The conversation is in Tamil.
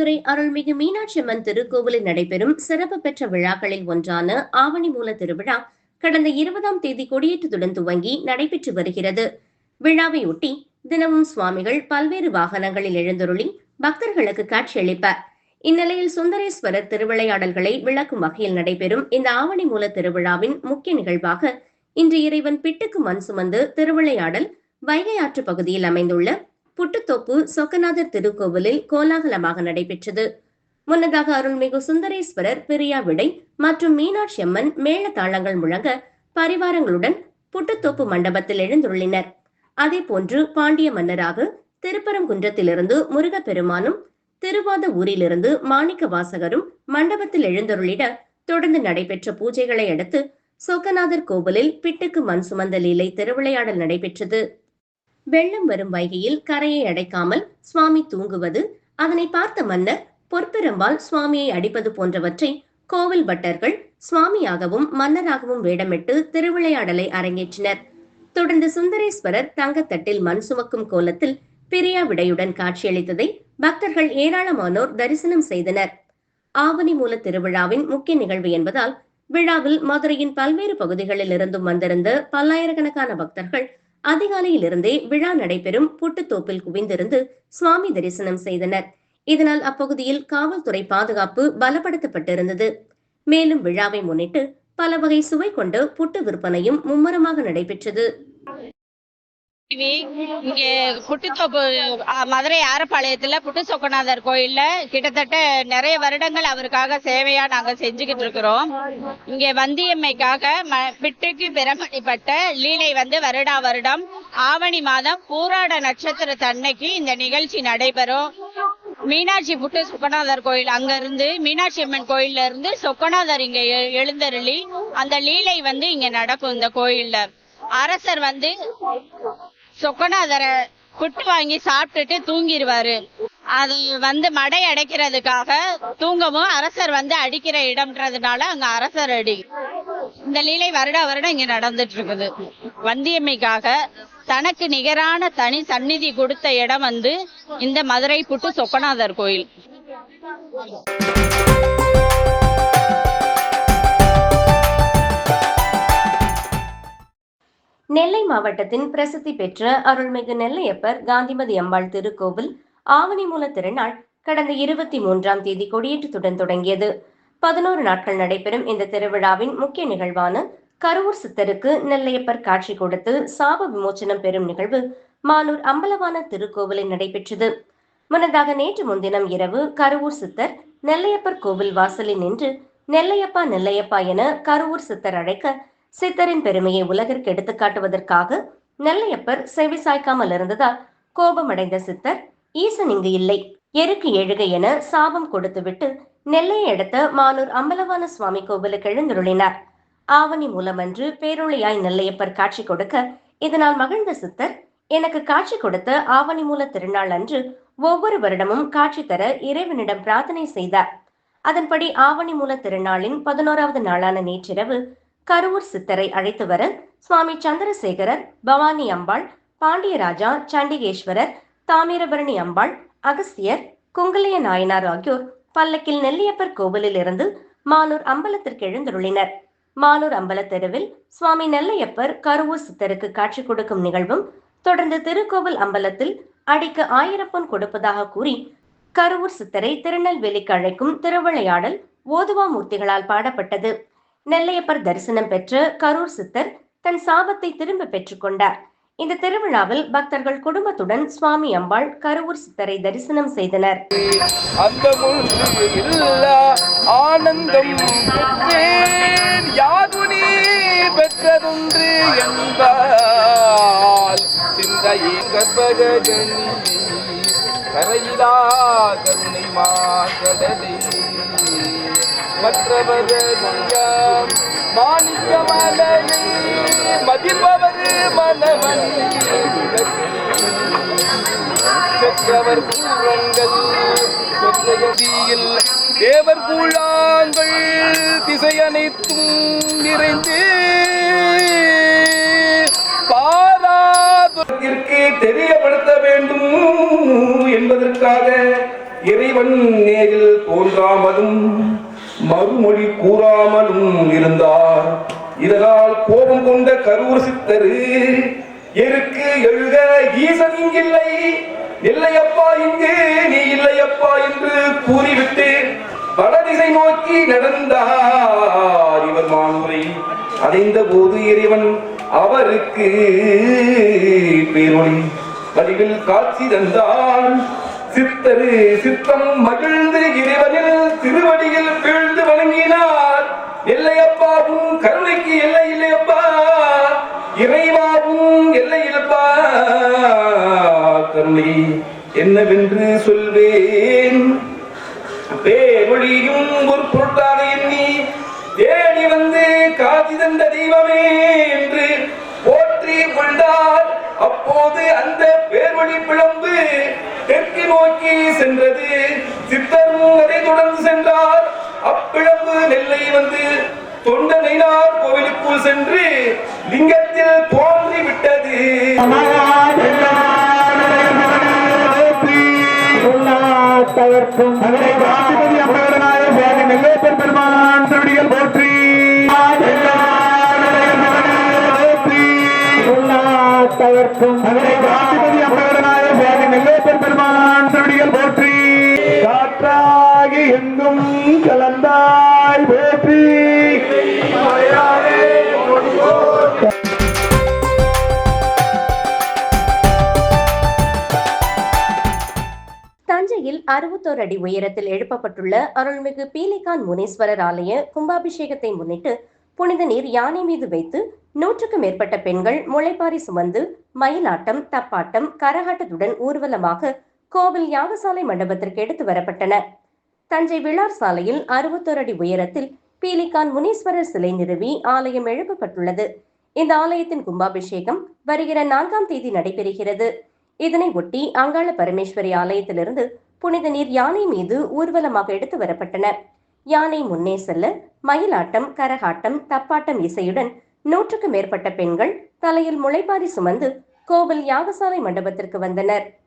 மதுரை அருள்மிகு மீனாட்சி அம்மன் திருக்கோவிலில் நடைபெறும் சிறப்பு பெற்ற விழாக்களில் ஒன்றான ஆவணி மூல திருவிழா கடந்த இருபதாம் தேதி கொடியேற்றத்துடன் துவங்கி நடைபெற்று வருகிறது. விழாவையொட்டி தினமும் சுவாமிகள் பல்வேறு வாகனங்களில் எழுந்தருளி பக்தர்களுக்கு காட்சியளிப்பார். இந்நிலையில் சுந்தரேஸ்வரர் திருவிளையாடல்களை விளக்கும் வகையில் நடைபெறும் இந்த ஆவணி மூல திருவிழாவின் முக்கிய நிகழ்வாக இன்று இறைவன் பிட்டுக்கு மண் சுமந்து திருவிளையாடல் வைகை ஆற்று பகுதியில் அமைந்துள்ள புட்டுத்தோப்பு சொக்கநாதர் திருக்கோவிலில் கோலாகலமாக நடைபெற்றது. முன்னதாக அருள்மிகு சுந்தரேஸ்வரர் பிரியா விடை மற்றும் மீனாட்சி அம்மன் மேள தாளங்கள் முழங்க பரிவாரங்களுடன் புட்டுத்தோப்பு மண்டபத்தில் எழுந்துருள்ளினர் அதே போன்று பாண்டிய மன்னராக திருப்பரங்குன்றத்திலிருந்து முருகப்பெருமானும் திருவாத ஊரிலிருந்து மாணிக்க வாசகரும் மண்டபத்தில் எழுந்தருளிட தொடர்ந்து நடைபெற்ற பூஜைகளை அடுத்து சொக்கநாதர் கோவிலில் பிட்டுக்கு மண் சுமந்த லீலை திருவிளையாடல் நடைபெற்றது. வெள்ளம் வரும் வைகையில் கரையை அடைக்காமல் சுவாமி தூங்குவது அதனை பார்த்த மன்னர் பொற்பெரும்பால் சுவாமியை அடிப்பது போன்றவற்றை கோவில் பட்டர்கள் சுவாமியாகவும் மன்னராகவும் வேடமிட்டு திருவிளையாடலை அரங்கேற்றினர். தொடர்ந்து சுந்தரேஸ்வரர் தங்கத்தட்டில் மண் சுமக்கும் கோலத்தில் பிரியா விடையுடன் காட்சியளித்ததை பக்தர்கள் ஏராளமானோர் தரிசனம் செய்தனர். ஆவணி மூல திருவிழாவின் முக்கிய நிகழ்வு என்பதால் விழாவில் மதுரையின் பல்வேறு பகுதிகளில் இருந்தும் வந்திருந்த பல்லாயிரக்கணக்கான பக்தர்கள் அதிகாலையிலிருந்தே விழா நடைபெறும் புட்டுத்தோப்பில் குவிந்திருந்து சுவாமி தரிசனம் செய்தனர். இதனால் அப்பகுதியில் காவல்துறை பாதுகாப்பு பலப்படுத்தப்பட்டிருந்தது. மேலும் விழாவை முன்னிட்டு பல வகை சுவை கொண்டு புட்டு விற்பனையும் மும்முரமாக நடைபெற்றது. டிவி இங்க புட்டுத்தோப்பு மதுரை ஆரப்பாளையத்துல புட்டு சொக்கநாதர் கோயில்ல கிட்டத்தட்ட நிறைய வருடங்கள் அவருக்காக சேவையா நாங்க செஞ்சுக்கிட்டு இருக்கிறோம். இங்க வந்தியம்மைக்காக பிட்டுக்கு பிரமணிப்பட்ட லீலை வந்து வருடா வருடம் ஆவணி மாதம் பூராட நட்சத்திர தன்னைக்கு இந்த நிகழ்ச்சி நடைபெறும். மீனாட்சி புட்டு சொக்கநாதர் கோயில் அங்க இருந்து மீனாட்சி அம்மன் கோயில்ல இருந்து சொக்கநாதர் இங்க எ- எழுந்தருளி அந்த லீலை வந்து இங்க நடக்கும் இந்த கோயில்ல. அரசர் வந்து சொக்கநாதரை புட்டு வாங்கி சாப்பிட்டுட்டு தூங்கிடுவாரு அது வந்து மடை அடைக்கிறதுக்காக தூங்கவும் அரசர் வந்து அடிக்கிற இடம்ன்றதுனால அங்க அரசர் அடி. இந்த லீலை வருட வருடம் இங்க நடந்துட்டு இருக்குது வந்தியம்மைக்காக தனக்கு நிகரான தனி சந்நிதி கொடுத்த இடம் வந்து இந்த மதுரை புட்டு சொக்கநாதர் கோயில். மாவட்டத்தின் பிரசித்தி பெற்ற அருள்மிகு நெல்லையப்பர் காந்திமதி அம்பாள் திருக்கோவில் ஆவணி மூல திருநாள் கடந்த இருபத்தி மூன்றாம் தேதி கொடியேற்றத்துடன் தொடங்கியது. பதினோரு நாட்கள் நடைபெறும் இந்த திருவிழாவின் முக்கிய நிகழ்வான கருவூர் சித்தருக்கு நெல்லையப்பர் காட்சி கொடுத்து சாப விமோச்சனம் பெறும் நிகழ்வு மாலூர் அம்பலவான திருக்கோவிலில் நடைபெற்றது. முன்னதாக நேற்று முன்தினம் இரவு கருவூர் சித்தர் நெல்லையப்பர் கோவில் வாசலில் நின்று நெல்லையப்பா நெல்லையப்பா என கருவூர் சித்தர் அழைக்க சித்தரின் பெருமையை உலகிற்கு எடுத்து காட்டுவதற்காக நெல்லையப்பர் செவி சாய்க்காமல் இருந்ததால் கோபமடைந்த சித்தர் ஈசன் இங்கு இல்லை. எருக்கு எழுக என சாபம் கொடுத்துவிட்டு நெல்லையை அடுத்த மானூர் அம்பலவான சுவாமி கோவிலுக்கு எழுந்துருளினார். ஆவணி மூலமன்று பேரொழியாய் நெல்லையப்பர் காட்சி கொடுக்க இதனால் மகிழ்ந்த சித்தர் எனக்கு காட்சி கொடுத்த ஆவணி மூல திருநாள் அன்று ஒவ்வொரு வருடமும் காட்சி தர இறைவனிடம் பிரார்த்தனை செய்தார். அதன்படி ஆவணி மூல திருநாளின் பதினோராவது நாளான நேற்றிரவு கருவூர் சித்தரை அழைத்து வர சுவாமி சந்திரசேகரர் பவானி அம்பாள் பாண்டியராஜா சண்டிகேஸ்வரர் தாமிரபரணி அம்பாள் அகஸ்தியர் குங்கலிய நாயனார் ஆகியோர் பல்லக்கில் நெல்லியப்பர் கோவிலில் இருந்து மானூர் அம்பலத்திற்கு எழுந்தருளினர். மானூர் அம்பல தெருவில் சுவாமி நெல்லையப்பர் கருவூர் சித்தருக்கு காட்சி கொடுக்கும் நிகழ்வும் தொடர்ந்து திருக்கோவில் அம்பலத்தில் அடிக்கு ஆயிரம் பொன் கொடுப்பதாக கூறி கருவூர் சித்தரை திருநெல்வேலிக்கு அழைக்கும் திருவிளையாடல் ஓதுவா மூர்த்திகளால் பாடப்பட்டது. நெல்லையப்பர் தரிசனம் பெற்ற கரூர் சித்தர் தன் சாபத்தை திரும்ப பெற்றுக்கொண்டார் இந்த திருவிழாவில் பக்தர்கள் குடும்பத்துடன் சுவாமி அம்பாள் கருவூர் சித்தரை தரிசனம் செய்தனர். ஆனந்தம் யாதுனி என்பால் கற்பகனி கரையிலா கருணை மாகடலே மற்றவரியாம் மாணிக்க மலையை மதிப்பவர் மனவன் செற்றவர் பூரங்கள் சொற்றையில் தேவர் பூழாங்கள் திசை அனைத்தும் நிறைந்து பாராதற்கு தெரியப்படுத்த வேண்டும் என்பதற்காக இறைவன் நேரில் போன்றாமதும் மறுமொழி கூறாமலும் இருந்தார். இதனால் கோபம் கொண்ட கரூர் சித்தரு எருக்கு எழுக ஈசன் இங்கில்லை. இல்லையப்பா இங்கு நீ இல்லையப்பா என்று கூறிவிட்டு வடதிசை நோக்கி நடந்தார் இவர் மானுரை அடைந்த போது இறைவன் அவருக்கு பேரொழி வடிவில் காட்சி தந்தான் சித்தரு சித்தம் மகிழ்ந்து இறைவனில் திருவடியில் வீழ்ந்து வணங்கினார். எல்லையப்பா உன் கருணைக்கு எல்லை இல்லையப்பா இறைவாவும் எல்லை இல்லப்பா கருணை என்னவென்று சொல்வேன். பேரொழியும் ஒரு பொருட்டாக எண்ணி தேடி வந்து காதி தந்த தெய்வமே என்று போற்றி கொண்டார் அப்போது அந்த பேரொழி பிளம்பு தெற்கு நோக்கி சென்றது. சித்தரும் அதை தொடர்ந்து சென்றார். அப்பிளம்பு நெல்லை வந்து தொண்ட நெய்னார் கோவிலுக்குள் சென்று லிங்கத்தில் தோன்றி விட்டது. தவிர்க்கும் அதனை காந்திபதி அம்பகனாய சுவாமி நெல்லேப்பர் பெருமான் திருடிகள் போற்றி தவிர்க்கும் அதனை காந்திபதி அம்பகனாய சுவாமி பெருமான் திருடிகள் போற்றி. காற்றாகி எங்கும் கலந்தாய் போற்றி. தஞ்சையில் அறுபத்தோரு அடி உயரத்தில் எழுப்பப்பட்டுள்ள அருள்மிகு பீலிகான் முனீஸ்வரர் ஆலய கும்பாபிஷேகத்தை முன்னிட்டு புனித நீர் யானை மீது வைத்து நூற்றுக்கும் மேற்பட்ட பெண்கள் முளைப்பாரி சுமந்து மயிலாட்டம் தப்பாட்டம் கரகாட்டத்துடன் ஊர்வலமாக கோவில் யாகசாலை மண்டபத்திற்கு எடுத்து வரப்பட்டனர். தஞ்சை விழார் சாலையில் அறுபத்தோரு அடி உயரத்தில் பீலிகான் முனீஸ்வரர் சிலை நிறுவி ஆலயம் எழுப்பப்பட்டுள்ளது. இந்த ஆலயத்தின் கும்பாபிஷேகம் வருகிற நான்காம் தேதி நடைபெறுகிறது. இதனை ஒட்டி அங்காள பரமேஸ்வரி ஆலயத்திலிருந்து புனித நீர் யானை மீது ஊர்வலமாக எடுத்து வரப்பட்டன யானை முன்னே செல்ல மயிலாட்டம் கரகாட்டம் தப்பாட்டம் இசையுடன் நூற்றுக்கு மேற்பட்ட பெண்கள் தலையில் முளைப்பாரி சுமந்து கோவில் யாகசாலை மண்டபத்திற்கு வந்தனர்.